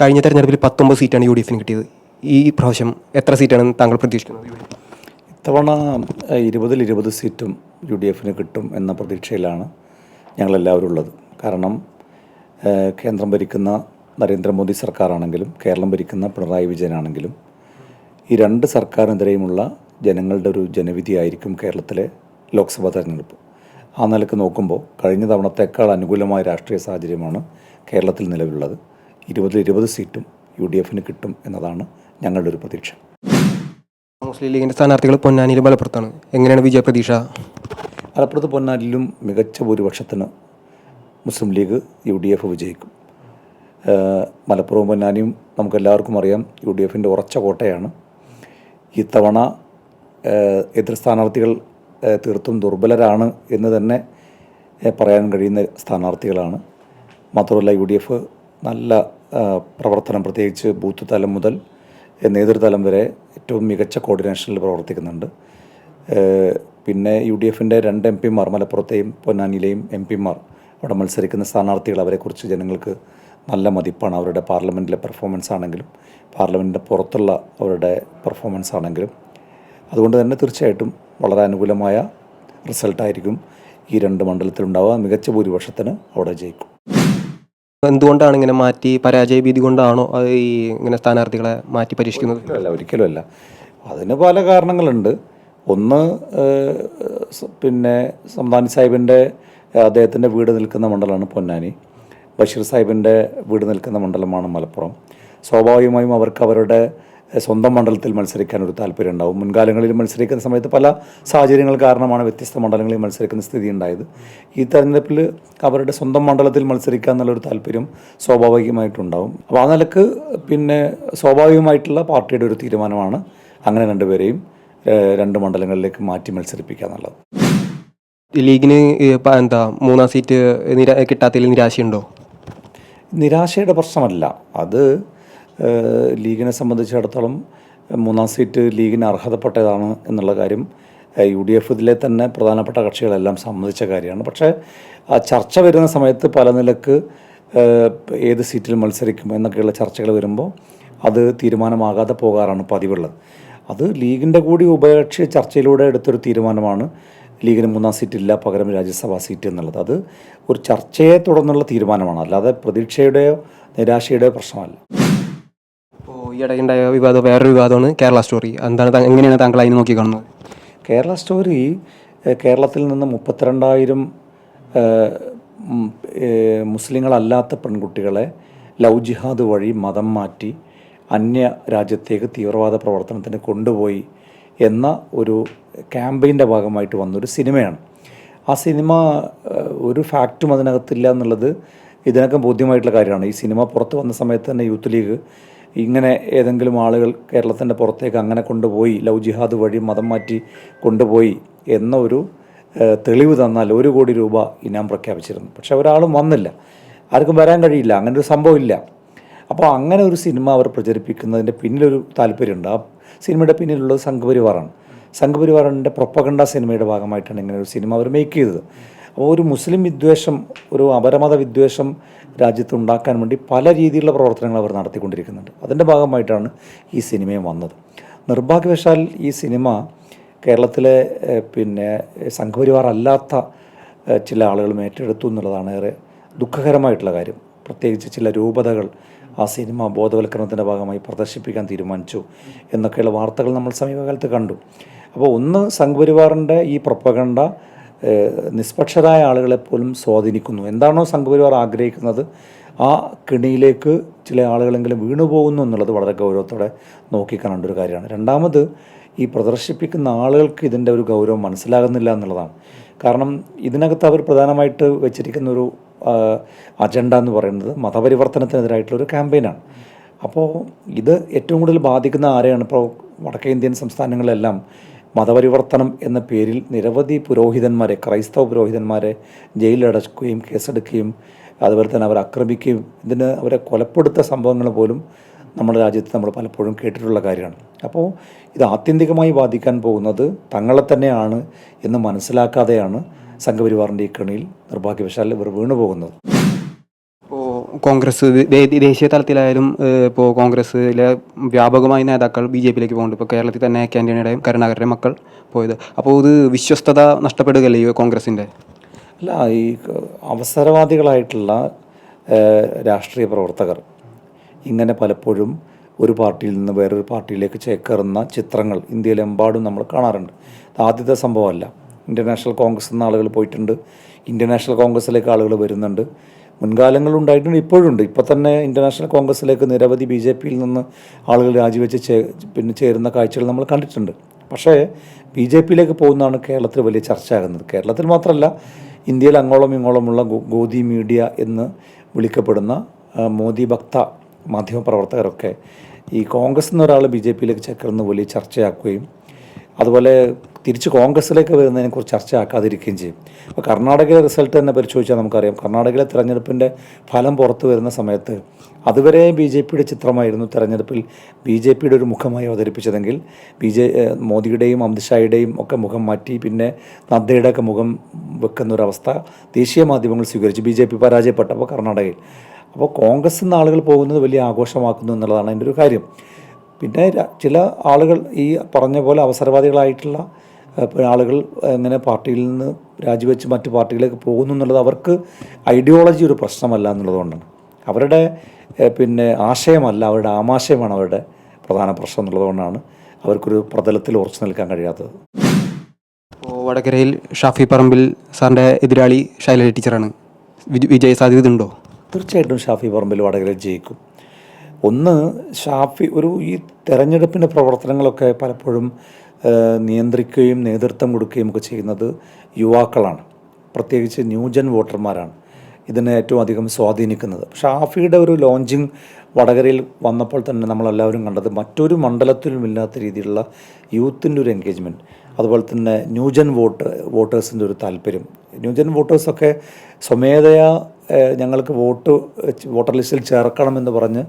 കഴിഞ്ഞ തെരഞ്ഞെടുപ്പിൽ പത്തൊമ്പത് സീറ്റാണ് യു ഡി എഫിന് കിട്ടിയത്. ഈ പ്രാവശ്യം എത്ര സീറ്റാണ് താങ്കൾ പ്രതീക്ഷിക്കുന്നത്? ഇത്തവണ ഇരുപതിൽ ഇരുപത് സീറ്റും യു ഡി എഫിന് കിട്ടും എന്ന പ്രതീക്ഷയിലാണ് ഞങ്ങളെല്ലാവരും ഉള്ളത്. കാരണം കേന്ദ്രം ഭരിക്കുന്ന നരേന്ദ്രമോദി സർക്കാരാണെങ്കിലും കേരളം ഭരിക്കുന്ന പിണറായി വിജയനാണെങ്കിലും ഈ രണ്ട് സർക്കാരിനെതിരെയുമുള്ള ജനങ്ങളുടെ ഒരു ജനവിധിയായിരിക്കും കേരളത്തിലെ ലോക്സഭാ തെരഞ്ഞെടുപ്പ്. ആ നിലയ്ക്ക് നോക്കുമ്പോൾ കഴിഞ്ഞ തവണത്തേക്കാൾ അനുകൂലമായ രാഷ്ട്രീയ സാഹചര്യമാണ് കേരളത്തിൽ നിലവിലുള്ളത്. ഇരുപതിൽ ഇരുപത് സീറ്റും യു ഡി എഫിന് കിട്ടും എന്നതാണ് ഞങ്ങളുടെ ഒരു പ്രതീക്ഷ. മുസ്ലിം ലീഗിന്റെ സ്ഥാനാർത്ഥികൾ പൊന്നാനിയിലും മലപ്പുറത്താണ്. എങ്ങനെയാണ് വിജയ പ്രതീക്ഷ? മലപ്പുറത്ത് പൊന്നാനിലും മികച്ച ഭൂരിപക്ഷത്തിന് Muslim League U D F വിജയിക്കും. മലപ്പുറവും പൊന്നാനിയും നമുക്കെല്ലാവർക്കും അറിയാം യു ഡി എഫിന്റെ ഉറച്ച കോട്ടയാണ്. ഇത്തവണ എതിർ സ്ഥാനാർത്ഥികൾ തീർത്തും ദുർബലരാണ് എന്ന് തന്നെ പറയാൻ കഴിയുന്ന സ്ഥാനാർത്ഥികളാണ്. മാത്രമല്ല യു ഡി എഫ് നല്ല പ്രവർത്തനം പ്രത്യേകിച്ച് ബൂത്ത് തലം മുതൽ നേതൃതലം വരെ ഏറ്റവും മികച്ച കോർഡിനേഷനിൽ പ്രവർത്തിക്കുന്നുണ്ട്. പിന്നെ യു ഡി എഫിന്റെ രണ്ട് എം പിമാർ മലപ്പുറത്തെയും പൊന്നാനിയിലെയും എം പിമാർ അവിടെ മത്സരിക്കുന്ന സ്ഥാനാർത്ഥികൾ അവരെക്കുറിച്ച് ജനങ്ങൾക്ക് നല്ല മതിപ്പാണ്. അവരുടെ പാർലമെന്റിലെ പെർഫോമൻസ് ആണെങ്കിലും പാർലമെന്റിന്റെ പുറത്തുള്ള അവരുടെ പെർഫോമൻസ് ആണെങ്കിലും. അതുകൊണ്ട് തന്നെ തീർച്ചയായിട്ടും വളരെ അനുകൂലമായ റിസൾട്ടായിരിക്കും ഈ രണ്ട് മണ്ഡലത്തിലുണ്ടാവുക. മികച്ച ഭൂരിപക്ഷത്തിന് അവിടെ ജയിക്കും. എന്തുകൊണ്ടാണ് ഇങ്ങനെ മാറ്റി പരാജയ ഭീതി കൊണ്ടാണോ ഈ ഇങ്ങനെ സ്ഥാനാർത്ഥികളെ മാറ്റി പരീക്ഷിക്കുന്നത്? ഒരിക്കലുമല്ല ഒരിക്കലുമല്ല. അതിന് പല കാരണങ്ങളുണ്ട്. ഒന്ന് പിന്നെ സംതാനി സാഹിബിന്റെ അദ്ദേഹത്തിന്റെ വീട് നിൽക്കുന്ന മണ്ഡലമാണ് പൊന്നാനി. ബഷീർ സാഹിബിന്റെ വീട് നിൽക്കുന്ന മണ്ഡലമാണ് മലപ്പുറം. സ്വാഭാവികമായും അവർക്ക് അവരുടെ സ്വന്തം മണ്ഡലത്തിൽ മത്സരിക്കാൻ ഒരു താല്പര്യം ഉണ്ടാവും. മുൻകാലങ്ങളിൽ മത്സരിക്കുന്ന സമയത്ത് പല സാഹചര്യങ്ങൾ കാരണമാണ് വ്യത്യസ്ത മണ്ഡലങ്ങളിൽ മത്സരിക്കുന്ന സ്ഥിതി ഉണ്ടായത്. ഈ തെരഞ്ഞെടുപ്പിൽ അവരുടെ സ്വന്തം മണ്ഡലത്തിൽ മത്സരിക്കുക എന്നുള്ളൊരു താല്പര്യം സ്വാഭാവികമായിട്ടുണ്ടാവും. അപ്പോൾ ആ നിലയ്ക്ക് പിന്നെ സ്വാഭാവികമായിട്ടുള്ള പാർട്ടിയുടെ ഒരു തീരുമാനമാണ് അങ്ങനെ രണ്ടുപേരെയും രണ്ട് മണ്ഡലങ്ങളിലേക്ക് മാറ്റി മത്സരിപ്പിക്കുക എന്നുള്ളത്. ലീഗിന് എന്താ മൂന്നാം സീറ്റ് നിര കിട്ടാത്തതിൽ നിരാശയുണ്ടോ? നിരാശയുടെ പ്രശ്നമല്ല. അത് ലീഗിനെ സംബന്ധിച്ചിടത്തോളം മൂന്നാം സീറ്റ് ലീഗിന് അർഹതപ്പെട്ടതാണ് എന്നുള്ള കാര്യം യു ഡി എഫ് ഇതിലെ തന്നെ പ്രധാനപ്പെട്ട കക്ഷികളെല്ലാം സമ്മതിച്ച കാര്യമാണ്. പക്ഷേ ആ ചർച്ച വരുന്ന സമയത്ത് പല നിലയ്ക്ക് ഏത് സീറ്റിൽ മത്സരിക്കും എന്നൊക്കെയുള്ള ചർച്ചകൾ വരുമ്പോൾ അത് തീരുമാനമാകാതെ പോകാറാണ് പതിവുള്ളത്. അത് ലീഗിന്റെ കൂടി ഉഭയകക്ഷി ചർച്ചയിലൂടെ എടുത്തൊരു തീരുമാനമാണ് ലീഗിന് മൂന്നാം സീറ്റില്ല പകരം രാജ്യസഭാ സീറ്റ് എന്നുള്ളത്. അത് ഒരു ചർച്ചയെ തുടർന്നുള്ള തീരുമാനമാണ്. അല്ലാതെ പ്രതീക്ഷയുടെയോ നിരാശയുടെയോ പ്രശ്നമല്ല. ഇപ്പോൾ ഉണ്ടായ വിവാദം വേറൊരു വിവാദമാണ് കേരള സ്റ്റോറി. എന്താണ് എങ്ങനെയാണ് താങ്കൾ അതിനെ നോക്കി കാണുന്നത്? കേരള സ്റ്റോറി കേരളത്തിൽ നിന്ന് മുപ്പത്തിരണ്ടായിരം മുസ്ലിങ്ങളല്ലാത്ത പെൺകുട്ടികളെ ലവ് ജിഹാദ് വഴി മതം മാറ്റി അന്യ രാജ്യത്തേക്ക് തീവ്രവാദ പ്രവർത്തനത്തിന് കൊണ്ടുപോയി എന്ന ഒരു ക്യാമ്പയിന്റെ ഭാഗമായിട്ട് വന്നൊരു സിനിമയാണ്. ആ സിനിമ ഒരു ഫാക്റ്റും അതിനകത്തില്ല എന്നുള്ളത് ഇതിനൊക്കെ ബോധ്യമായിട്ടുള്ള കാര്യമാണ്. ഈ സിനിമ പുറത്ത് വന്ന സമയത്ത് തന്നെ യൂത്ത് ലീഗ് ഇങ്ങനെ ഏതെങ്കിലും ആളുകൾ കേരളത്തിന്റെ പുറത്തേക്ക് അങ്ങനെ കൊണ്ടുപോയി ലവ് ജിഹാദ് വഴി മതം മാറ്റി കൊണ്ടുപോയി എന്നൊരു തെളിവ് തന്നാൽ ഒരു കോടി രൂപ ഇനാം പ്രഖ്യാപിച്ചിരുന്നു. പക്ഷെ ഒരാളും വന്നില്ല. ആർക്കും വരാൻ കഴിയില്ല. അങ്ങനെ ഒരു സംഭവമില്ല അപ്പോൾ അങ്ങനെ ഒരു സിനിമ അവർ പ്രചരിപ്പിക്കുന്നതിന്റെ പിന്നിലൊരു താല്പര്യമുണ്ട്. ആ സിനിമയുടെ പിന്നിലുള്ളത് സംഘപരിവാറാണ്. സംഘപരിവാറിന്റെ പ്രൊപ്പഗണ്ട സിനിമയുടെ ഭാഗമായിട്ടാണ് ഇങ്ങനെ ഒരു സിനിമ അവർ മേക്ക് ചെയ്തത്. അപ്പോൾ ഒരു മുസ്ലിം വിദ്വേഷം ഒരു അപരമത വിദ്വേഷം രാജ്യത്ത് ഉണ്ടാക്കാൻ വേണ്ടി പല രീതിയിലുള്ള പ്രവർത്തനങ്ങൾ അവർ നടത്തിക്കൊണ്ടിരിക്കുന്നുണ്ട്. അതിന്റെ ഭാഗമായിട്ടാണ് ഈ സിനിമയും വന്നത്. നിർഭാഗ്യവശാൽ ഈ സിനിമ കേരളത്തിലെ പിന്നെ സംഘപരിവാർ അല്ലാത്ത ചില ആളുകളും ഏറ്റെടുത്തു എന്നുള്ളതാണ് ഏറെ ദുഃഖകരമായിട്ടുള്ള കാര്യം. പ്രത്യേകിച്ച് ചില രൂപതകൾ ആ സിനിമ ബോധവൽക്കരണത്തിന്റെ ഭാഗമായി പ്രദർശിപ്പിക്കാൻ തീരുമാനിച്ചു എന്നൊക്കെയുള്ള വാർത്തകൾ നമ്മൾ സമീപകാലത്ത് കണ്ടു. അപ്പോൾ ഒന്ന് സംഘപരിവാറിന്റെ ഈ പ്രൊപ്പകണ്ട നിഷ്പക്ഷരായ ആളുകളെപ്പോലും സ്വാധീനിക്കുന്നു. എന്താണോ സംഘപരിവാർ ആഗ്രഹിക്കുന്നത്? ആ കിണിയിലേക്ക് ചില ആളുകളെങ്കിലും വീണുപോകുന്നു എന്നുള്ളത് വളരെ ഗൗരവത്തോടെ നോക്കിക്കാണേണ്ട ഒരു കാര്യമാണ്. രണ്ടാമത് ഈ പ്രദർശിപ്പിക്കുന്ന ആളുകൾക്ക് ഇതിന്റെ ഒരു ഗൗരവം മനസ്സിലാകുന്നില്ല എന്നുള്ളതാണ്. കാരണം ഇതിനകത്ത് അവർ പ്രധാനമായിട്ട് വെച്ചിരിക്കുന്ന ഒരു അജണ്ട എന്ന് പറയുന്നത് മതപരിവർത്തനത്തിനെതിരായിട്ടുള്ള ഒരു ക്യാമ്പയിനാണ്. അപ്പോൾ ഇത് ഏറ്റവും കൂടുതൽ ബാധിക്കുന്ന ആരെയാണ്? ഇപ്പോൾ വടക്കേ ഇന്ത്യൻ സംസ്ഥാനങ്ങളിലെല്ലാം മതപരിവർത്തനം എന്ന പേരിൽ നിരവധി പുരോഹിതന്മാരെ ക്രൈസ്തവ പുരോഹിതന്മാരെ ജയിലിലടക്കുകയും കേസെടുക്കുകയും അതുപോലെ തന്നെ അവരെ ആക്രമിക്കുകയും ഇതിന് അവരെ കൊലപ്പെടുത്ത സംഭവങ്ങൾ പോലും നമ്മുടെ രാജ്യത്ത് നമ്മൾ പലപ്പോഴും കേട്ടിട്ടുള്ള കാര്യമാണ്. അപ്പോൾ ഇത് ആത്യന്തികമായി ബാധിക്കാൻ പോകുന്നത് തങ്ങളെ തന്നെയാണ് എന്ന് മനസ്സിലാക്കാതെയാണ് സംഘപരിവാറിന്റെ ഈ കെണിയിൽ നിർഭാഗ്യവശാൽ ഇവർ വീണു പോകുന്നത് ഇപ്പോൾ കോൺഗ്രസ് ദേശീയ തലത്തിലായാലും ഇപ്പോൾ കോൺഗ്രസ്സിലെ വ്യാപകമായ നേതാക്കൾ ബി ജെ പിയിലേക്ക് പോകുന്നുണ്ട്. ഇപ്പോൾ കേരളത്തിൽ തന്നെ കെ ആന്റണിയുടെയും കരുണാകരന്റെ മക്കൾ പോയത്. അപ്പോൾ ഇത് വിശ്വസ്തത നഷ്ടപ്പെടുകയല്ലേ ഈ കോൺഗ്രസിന്റെ അല്ല ഈ അവസരവാദികളായിട്ടുള്ള രാഷ്ട്രീയ പ്രവർത്തകർ ഇങ്ങനെ പലപ്പോഴും ഒരു പാർട്ടിയിൽ നിന്ന് വേറൊരു പാർട്ടിയിലേക്ക് ചേക്കേറുന്ന ചിത്രങ്ങൾ ഇന്ത്യയിലെമ്പാടും നമ്മൾ കാണാറുണ്ട്. ആദ്യത്തെ സംഭവമല്ല. ഇന്റർനാഷണൽ നാഷണൽ കോൺഗ്രസ് എന്ന ആളുകൾ പോയിട്ടുണ്ട്. ഇന്റർനാഷണൽ കോൺഗ്രസ്സിലേക്ക് ആളുകൾ വരുന്നുണ്ട്. മുൻകാലങ്ങളിൽ ഉണ്ടായിട്ടുണ്ട് ഇപ്പോഴുണ്ട്. ഇപ്പോൾ തന്നെ ഇന്റർനാഷണൽ കോൺഗ്രസ്സിലേക്ക് നിരവധി ബി ജെ പിയിൽ നിന്ന് ആളുകൾ രാജിവെച്ച് ചേ പിന്നെ ചേരുന്ന കാഴ്ചകൾ നമ്മൾ കണ്ടിട്ടുണ്ട്. പക്ഷേ ബി ജെ പിയിലേക്ക് പോകുന്നതാണ് കേരളത്തിൽ വലിയ ചർച്ചയാകുന്നത്. കേരളത്തിൽ മാത്രമല്ല ഇന്ത്യയിൽ അങ്ങോളം ഇങ്ങോളമുള്ള ഗോദി മീഡിയ എന്ന് വിളിക്കപ്പെടുന്ന മോദി ഭക്ത മാധ്യമപ്രവർത്തകരൊക്കെ ഈ കോൺഗ്രസ് എന്നൊരാൾ ബി ജെ പിയിലേക്ക് ചേർന്ന് വലിയ ചർച്ചയാക്കുകയും അതുപോലെ തിരിച്ച് കോൺഗ്രസ്സിലേക്ക് വരുന്നതിനെക്കുറിച്ച് ചർച്ചയാക്കാതിരിക്കുകയും ചെയ്യും. അപ്പോൾ കർണാടകയിലെ റിസൾട്ട് തന്നെ പരിശോധിച്ചാൽ നമുക്കറിയാം. കർണാടകയിലെ തെരഞ്ഞെടുപ്പിന്റെ ഫലം പുറത്തു വരുന്ന സമയത്ത് അതുവരെ ബി ജെ പിയുടെ ചിത്രമായിരുന്നു തെരഞ്ഞെടുപ്പിൽ ബി ജെ പിയുടെ ഒരു മുഖമായി അവതരിപ്പിച്ചതെങ്കിൽ ബി ജെ മോദിയുടെയും അമിത്ഷായുടെയും ഒക്കെ മുഖം മാറ്റി പിന്നെ നദ്ദയുടെ ഒക്കെ മുഖം വെക്കുന്ന ഒരവസ്ഥ ദേശീയ മാധ്യമങ്ങൾ സ്വീകരിച്ചു. ബി ജെ പി പരാജയപ്പെട്ടപ്പോൾ കർണാടകയിൽ. അപ്പോൾ കോൺഗ്രസ് നിന്ന് ആളുകൾ പോകുന്നത് വലിയ ആഘോഷമാക്കുന്നു എന്നുള്ളതാണ് അതിന്റെ ഒരു കാര്യം. പിന്നെ ചില ആളുകൾ ഈ പറഞ്ഞ പോലെ അവസരവാദികളായിട്ടുള്ള ആളുകൾ എങ്ങനെ പാർട്ടിയിൽ നിന്ന് രാജിവെച്ച് മറ്റു പാർട്ടികളിലേക്ക് പോകുന്നു എന്നുള്ളത് അവർക്ക് ഐഡിയോളജി ഒരു പ്രശ്നമല്ല എന്നുള്ളതുകൊണ്ടാണ്. അവരുടെ പിന്നെ ആശയമല്ല അവരുടെ ആമാശയമാണ് അവരുടെ പ്രധാന പ്രശ്നം എന്നുള്ളതുകൊണ്ടാണ് അവർക്കൊരു പ്രതലത്തിൽ ഉറച്ചു നിൽക്കാൻ കഴിയാത്തത്. ഇപ്പോൾ വടകരയിൽ ഷാഫി പറമ്പിൽ സാറിന്റെ എതിരാളി ശൈലജ ടീച്ചറാണ്. വിജ- വിജയ സാധ്യത ഉണ്ടോ? തീർച്ചയായിട്ടും ഷാഫി പറമ്പിൽ വടകരയിൽ ജയിക്കും. ഒന്ന് ഷാഫി ഒരു ഈ തെരഞ്ഞെടുപ്പിന്റെ പ്രവർത്തനങ്ങളൊക്കെ പലപ്പോഴും നിയന്ത്രിക്കുകയും നേതൃത്വം കൊടുക്കുകയും ഒക്കെ ചെയ്യുന്നത് യുവാക്കളാണ്. പ്രത്യേകിച്ച് ന്യൂജൻ വോട്ടർമാരാണ്. ഇതിനെ ഏറ്റവും അധികം സ്വാധീനിക്കുന്നത്. ഷാഫിയുടെ ഒരു ലോഞ്ചിങ് വടകരയിൽ വന്നപ്പോൾ തന്നെ നമ്മളെല്ലാവരും കണ്ടത് മറ്റൊരു മണ്ഡലത്തിലും ഇല്ലാത്ത രീതിയിലുള്ള യൂത്തിന്റെ ഒരു എൻഗേജ്മെന്റ് അതുപോലെ തന്നെ ന്യൂജൻ വോട്ട് വോട്ടേഴ്സിന്റെ ഒരു താല്പര്യം. ന്യൂജൻ വോട്ടേഴ്സൊക്കെ സ്വമേധയാ ഞങ്ങൾക്ക് വോട്ട് വോട്ടർ ലിസ്റ്റിൽ ചേർക്കണമെന്ന് പറഞ്ഞ്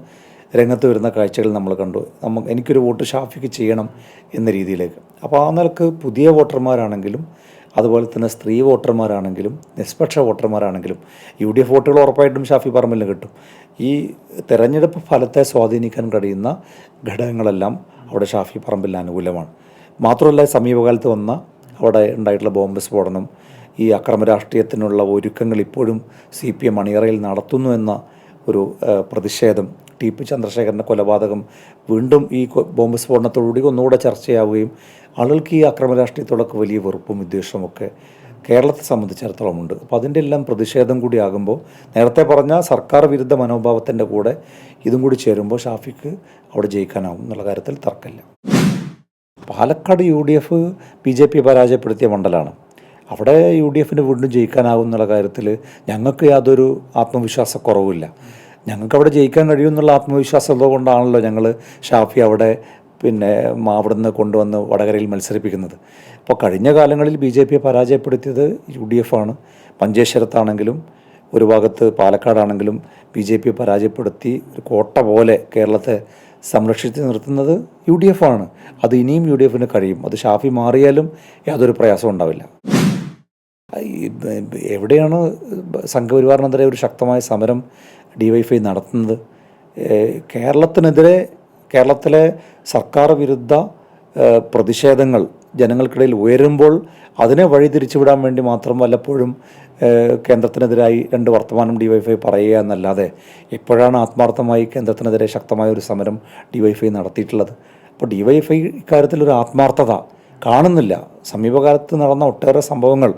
രംഗത്ത് വരുന്ന കാഴ്ചകൾ നമ്മൾ കണ്ടു. നമുക്ക് എനിക്കൊരു വോട്ട് ഷാഫിക്ക് ചെയ്യണം എന്ന രീതിയിലേക്ക്. അപ്പോൾ ആ നിലയ്ക്ക് പുതിയ വോട്ടർമാരാണെങ്കിലും അതുപോലെ തന്നെ സ്ത്രീ വോട്ടർമാരാണെങ്കിലും നിഷ്പക്ഷ വോട്ടർമാരാണെങ്കിലും യു ഡി എഫ് വോട്ടുകൾ ഉറപ്പായിട്ടും ഷാഫി പറമ്പലിന് കിട്ടും. ഈ തെരഞ്ഞെടുപ്പ് ഫലത്തെ സ്വാധീനിക്കാൻ കഴിയുന്ന ഘടകങ്ങളെല്ലാം അവിടെ ഷാഫി പറമ്പലിന് അനുകൂലമാണ്. മാത്രമല്ല സമീപകാലത്ത് വന്ന അവിടെ ഉണ്ടായിട്ടുള്ള ബോംബ് സ്ഫോടനം ഈ അക്രമ രാഷ്ട്രീയത്തിനുള്ള ഒരുക്കങ്ങൾ ഇപ്പോഴും സി പി എം അണിയറയിൽ നടത്തുന്നു എന്ന ഒരു പ്രതിഷേധം ടി പി ചന്ദ്രശേഖരന്റെ കൊലപാതകം വീണ്ടും ഈ ബോംബ് സ്ഫോടനത്തോടുകൂടി ഒന്നുകൂടെ ചർച്ചയാവുകയും ആളുകൾക്ക് ഈ അക്രമ രാഷ്ട്രീയത്തോടൊക്കെ വലിയ വെറുപ്പും വിദ്വേഷമൊക്കെ കേരളത്തെ സംബന്ധിച്ചിടത്തോളം ഉണ്ട് അപ്പോൾ അതിന്റെ എല്ലാം പ്രതിഷേധം കൂടി ആകുമ്പോൾ നേരത്തെ പറഞ്ഞ സർക്കാർ വിരുദ്ധ മനോഭാവത്തിന്റെ കൂടെ ഇതും കൂടി ചേരുമ്പോൾ ഷാഫിക്ക് അവിടെ ജയിക്കാനാവും എന്നുള്ള കാര്യത്തിൽ തർക്കമില്ല. Palakkad U D F B J P പരാജയപ്പെടുത്തിയ മണ്ഡലമാണ് അവിടെ യു ഡി എഫിന് വീണ്ടും ജയിക്കാനാകും എന്നുള്ള കാര്യത്തിൽ ഞങ്ങൾക്ക് യാതൊരു ആത്മവിശ്വാസക്കുറവുമില്ല. ഞങ്ങൾക്ക് അവിടെ ജയിക്കാൻ കഴിയുമെന്നുള്ള ആത്മവിശ്വാസം ഉള്ളത് കൊണ്ടാണല്ലോ ഞങ്ങൾ ഷാഫി അവിടെ പിന്നെ അവിടെ നിന്ന് കൊണ്ടുവന്ന് വടകരയിൽ മത്സരിപ്പിക്കുന്നത്. അപ്പോൾ കഴിഞ്ഞ കാലങ്ങളിൽ ബി ജെ പിയെ പരാജയപ്പെടുത്തിയത് യു ഡി എഫ് ആണ് പഞ്ചേശ്വരത്താണെങ്കിലും ഒരു ഭാഗത്ത് പാലക്കാടാണെങ്കിലും ബി ജെ പിയെ പരാജയപ്പെടുത്തി ഒരു കോട്ട പോലെ കേരളത്തെ സംരക്ഷിച്ച് നിർത്തുന്നത് യു ഡി എഫ് ആണ് അത് ഇനിയും യു ഡി എഫിന് കഴിയും. അത് ഷാഫി മാറിയാലും യാതൊരു പ്രയാസവും ഉണ്ടാവില്ല. എവിടെയാണ് സംഘപരിവാറിനെതിരെ ഒരു ശക്തമായ സമരം ഡിവൈഫൈ നടത്തുന്നത്. കേരളത്തിനെതിരെ കേരളത്തിലെ സർക്കാർ വിരുദ്ധ പ്രതിഷേധങ്ങൾ ജനങ്ങൾക്കിടയിൽ ഉയരുമ്പോൾ അതിനെ വഴിതിരിച്ചുവിടാൻ വേണ്ടി മാത്രം വല്ലപ്പോഴും കേന്ദ്രത്തിനെതിരായി രണ്ട് വർത്തമാനം ഡിവൈഫൈ പറയുക എന്നല്ലാതെ എപ്പോഴാണ് ആത്മാർത്ഥമായി കേന്ദ്രത്തിനെതിരെ ശക്തമായ ഒരു സമരം ഡിവൈഫൈ നടത്തിയിട്ടുള്ളത്. അപ്പോൾ ഡിവൈഫൈ ഇക്കാര്യത്തിൽ ഒരു ആത്മാർത്ഥത കാണുന്നില്ല. സമീപകാലത്ത് നടന്ന ഒട്ടേറെ സംഭവങ്ങൾ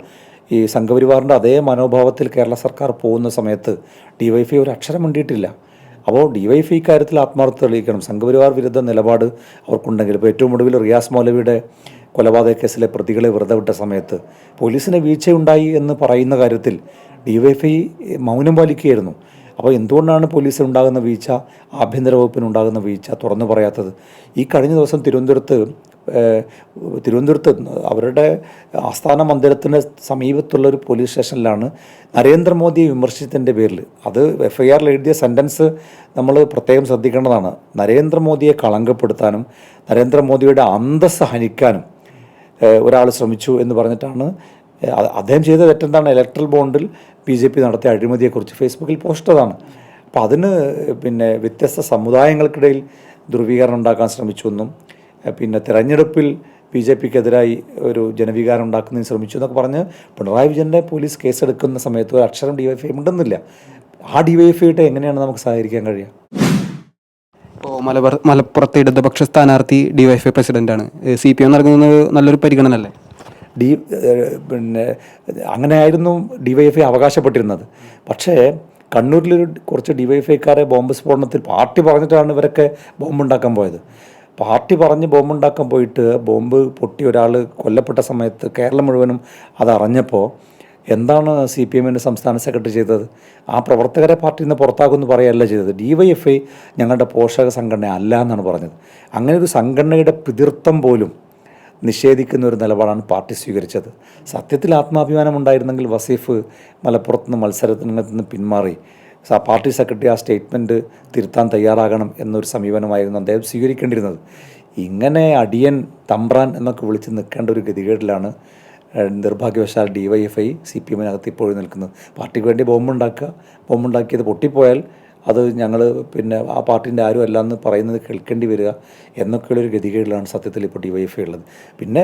ഈ സംഘപരിവാറിന്റെ അതേ മനോഭാവത്തിൽ കേരള സർക്കാർ പോകുന്ന സമയത്ത് ഡിവൈഫൈ ഒരു അക്ഷരം മിണ്ടിയിട്ടില്ല. അപ്പോൾ ഡിവൈഫൈ കാര്യത്തിൽ ആത്മാർത്ഥത തെളിയിക്കണം. സംഘപരിവാർ വിരുദ്ധ നിലപാട് അവർക്കുണ്ടെങ്കിൽ ഇപ്പോൾ ഏറ്റവും ഒടുവിൽ റിയാസ് മൗലവിയുടെ കൊലപാതക കേസിലെ പ്രതികളെ വെറുതെ വിട്ട സമയത്ത് പോലീസിന് വീഴ്ചയുണ്ടായി എന്ന് പറയുന്ന കാര്യത്തിൽ ഡിവൈഫൈ മൗനം പാലിക്കുകയായിരുന്നു. അപ്പോൾ എന്തുകൊണ്ടാണ് പോലീസിൽ ഉണ്ടാകുന്ന വീഴ്ച ആഭ്യന്തര വകുപ്പിനുണ്ടാകുന്ന വീഴ്ച തുറന്നു പറയാത്തത്? ഈ കഴിഞ്ഞ ദിവസം തിരുവനന്തപുരത്ത് തിരുവനന്തപുരത്ത് അവരുടെ ആസ്ഥാന മന്ദിരത്തിന് സമീപത്തുള്ള ഒരു പോലീസ് സ്റ്റേഷനിലാണ് നരേന്ദ്രമോദിയെ വിമർശിച്ചതിന്റെ പേരിൽ. അത് എഫ് ഐ ആറിൽ എഴുതിയ സെന്റൻസ് നമ്മൾ പ്രത്യേകം ശ്രദ്ധിക്കേണ്ടതാണ്. നരേന്ദ്രമോദിയെ കളങ്കപ്പെടുത്താനും നരേന്ദ്രമോദിയുടെ അന്തസ് ഹനിക്കാനും ഒരാൾ ശ്രമിച്ചു എന്ന് പറഞ്ഞിട്ടാണ് അദ്ദേഹം ചെയ്ത തെറ്റെന്താണ്? ഇലക്ട്രൽ ബോണ്ടിൽ ബി ജെ പി നടത്തിയ അഴിമതിയെക്കുറിച്ച് ഫേസ്ബുക്കിൽ പോസ്റ്റ് ചെയ്തതാണ് അപ്പോൾ അതിന് പിന്നെ വ്യത്യസ്ത സമുദായങ്ങൾക്കിടയിൽ ധ്രുവീകരണം ഉണ്ടാക്കാൻ ശ്രമിച്ചു എന്നും പിന്നെ തിരഞ്ഞെടുപ്പിൽ ബി ജെ പിക്കെതിരായി ഒരു ജനവികാരം ഉണ്ടാക്കുന്നതിന് ശ്രമിച്ചു എന്നൊക്കെ പറഞ്ഞ് പിണറായി വിജയന്റെ പോലീസ് കേസെടുക്കുന്ന സമയത്ത് ഒരു അക്ഷരം ഡി വൈ എഫ് ഐ ഉണ്ടെന്നില്ല. ആ ഡി വൈ എഫ് ഐയുടെ എങ്ങനെയാണ് നമുക്ക് സഹകരിക്കാൻ കഴിയുക? ഇപ്പോൾ മലബാർ മലപ്പുറത്തെ ഇടതുപക്ഷ സ്ഥാനാർത്ഥി ഡി വൈഫ് ഐ പ്രസിഡന്റാണ് സി പി എം നൽകുന്നത് നല്ലൊരു പരിഗണന അല്ലേ ഡി പിന്നെ അങ്ങനെയായിരുന്നു ഡി വൈ എഫ് ഐ അവകാശപ്പെട്ടിരുന്നത്. പക്ഷേ കണ്ണൂരിലൊരു കുറച്ച് ഡി വൈ എഫ് ഐക്കാരെ ബോംബ് സ്ഫോടനത്തിൽ പാർട്ടി പറഞ്ഞിട്ടാണ് ഇവരൊക്കെ ബോംബുണ്ടാക്കാൻ പോയത്. പാർട്ടി പറഞ്ഞ് ബോംബുണ്ടാക്കാൻ പോയിട്ട് ബോംബ് പൊട്ടി ഒരാൾ കൊല്ലപ്പെട്ട സമയത്ത് കേരളം മുഴുവനും അതറിഞ്ഞപ്പോൾ എന്താണ് സി പി എമ്മിന്റെ സംസ്ഥാന സെക്രട്ടറി ചെയ്തത്? ആ പ്രവർത്തകരെ പാർട്ടിയിൽ നിന്ന് പുറത്താക്കുമെന്ന് പറയുകയല്ല ചെയ്തത്. ഡി വൈ എഫ് ഐ ഞങ്ങളുടെ പോഷക സംഘടന അല്ല എന്നാണ് പറഞ്ഞത്. അങ്ങനെ ഒരു സംഘടനയുടെ പിതൃത്വം പോലും നിഷേധിക്കുന്ന ഒരു നിലപാടാണ് പാർട്ടി സ്വീകരിച്ചത്. സത്യത്തിൽ ആത്മാഭിമാനം ഉണ്ടായിരുന്നെങ്കിൽ വസീഫ് മലപ്പുറത്ത് നിന്ന് മത്സരത്തിൽ നിന്ന് പിന്മാറി. പാർട്ടി സെക്രട്ടറി ആ സ്റ്റേറ്റ്മെന്റ് തിരുത്താൻ തയ്യാറാകണം എന്നൊരു സമീപനമായിരുന്നു അദ്ദേഹം സ്വീകരിക്കേണ്ടിയിരുന്നത്. ഇങ്ങനെ അടിയൻ തമ്പ്രാൻ എന്നൊക്കെ വിളിച്ച് നിൽക്കേണ്ട ഒരു ഗതികേടിലാണ് നിർഭാഗ്യവശാൽ D Y F I C P എമ്മിനകത്ത് ഇപ്പോഴും നിൽക്കുന്നത്. പാർട്ടിക്ക് വേണ്ടി ബോംബുണ്ടാക്കുക ബോംബുണ്ടാക്കിയത് പൊട്ടിപ്പോയാൽ അത് ഞങ്ങൾ പിന്നെ ആ പാർട്ടിന്റെ ആരും അല്ല എന്ന് പറയുന്നത് കേൾക്കേണ്ടി വരിക എന്നൊക്കെയുള്ളൊരു ഗതികേടിലാണ് സത്യത്തിൽ ഇപ്പോൾ ഡി വൈ എഫ് ഉള്ളത്. പിന്നെ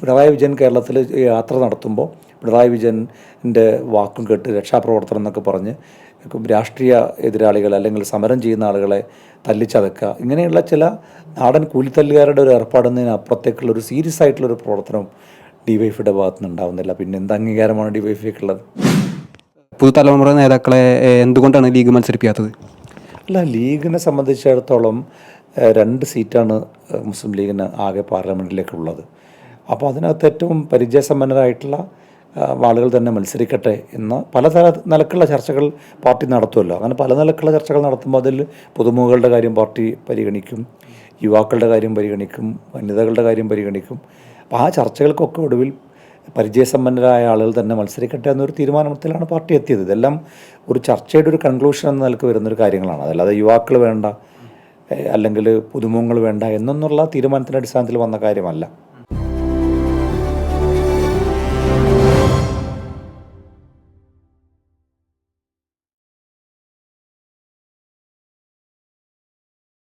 പിണറായി വിജയൻ കേരളത്തിൽ യാത്ര നടത്തുമ്പോൾ പിണറായി വിജയന്റെ വാക്കും കേട്ട് രക്ഷാപ്രവർത്തനം എന്നൊക്കെ പറഞ്ഞ് രാഷ്ട്രീയ എതിരാളികൾ അല്ലെങ്കിൽ സമരം ചെയ്യുന്ന ആളുകളെ തല്ലിച്ചതക്കുക. ഇങ്ങനെയുള്ള ചില നാടൻ കൂലിത്തല്ലുകാരുടെ ഒരു ഏർപ്പാടുന്നതിനപ്പുറത്തേക്കുള്ള ഒരു സീരിയസ് ആയിട്ടുള്ള ഒരു പ്രവർത്തനം ഡി വൈ എഫിയുടെ ഭാഗത്ത് നിന്ന് ഉണ്ടാവുന്നില്ല പിന്നെ എന്ത് അംഗീകാരമാണ് ഡി വൈ എഫ് ഉള്ളത് പുതുതലമുറ നേതാക്കളെ എന്തുകൊണ്ടാണ് ലീഗ് മത്സരിപ്പിക്കാത്തത്? അല്ല ലീഗിനെ സംബന്ധിച്ചിടത്തോളം രണ്ട് സീറ്റാണ് മുസ്ലിം ലീഗിന് ആകെ പാർലമെന്റിലേക്കുള്ളത് അപ്പോൾ അതിനകത്ത് ഏറ്റവും പരിചയസമ്പന്നരായിട്ടുള്ള ആളുകൾ തന്നെ മത്സരിക്കട്ടെ എന്ന പലതര നിലക്കുള്ള ചർച്ചകൾ പാർട്ടി നടത്തുമല്ലോ. അങ്ങനെ പല നിലക്കുള്ള ചർച്ചകൾ നടത്തുമ്പോൾ അതിൽ പുതുമുഖങ്ങളുടെ കാര്യം പാർട്ടി പരിഗണിക്കും യുവാക്കളുടെ കാര്യം പരിഗണിക്കും വനിതകളുടെ കാര്യം പരിഗണിക്കും. അപ്പോൾ ആ ചർച്ചകൾക്കൊക്കെ ഒടുവിൽ പരിചയസമ്പന്നരായ ആളുകൾ തന്നെ മത്സരിക്കട്ടെ എന്നൊരു തീരുമാനത്തിലാണ് പാർട്ടി എത്തിയത്. ഇതെല്ലാം ഒരു ചർച്ചയുടെ ഒരു കൺക്ലൂഷൻ എന്ന നിലയ്ക്ക് വരുന്നൊരു കാര്യങ്ങളാണ്. അതല്ലാതെ യുവാക്കൾ വേണ്ട അല്ലെങ്കിൽ പുതുമുഖങ്ങൾ വേണ്ട എന്നൊന്നുള്ള തീരുമാനത്തിന്റെ അടിസ്ഥാനത്തിൽ വന്ന കാര്യമല്ല.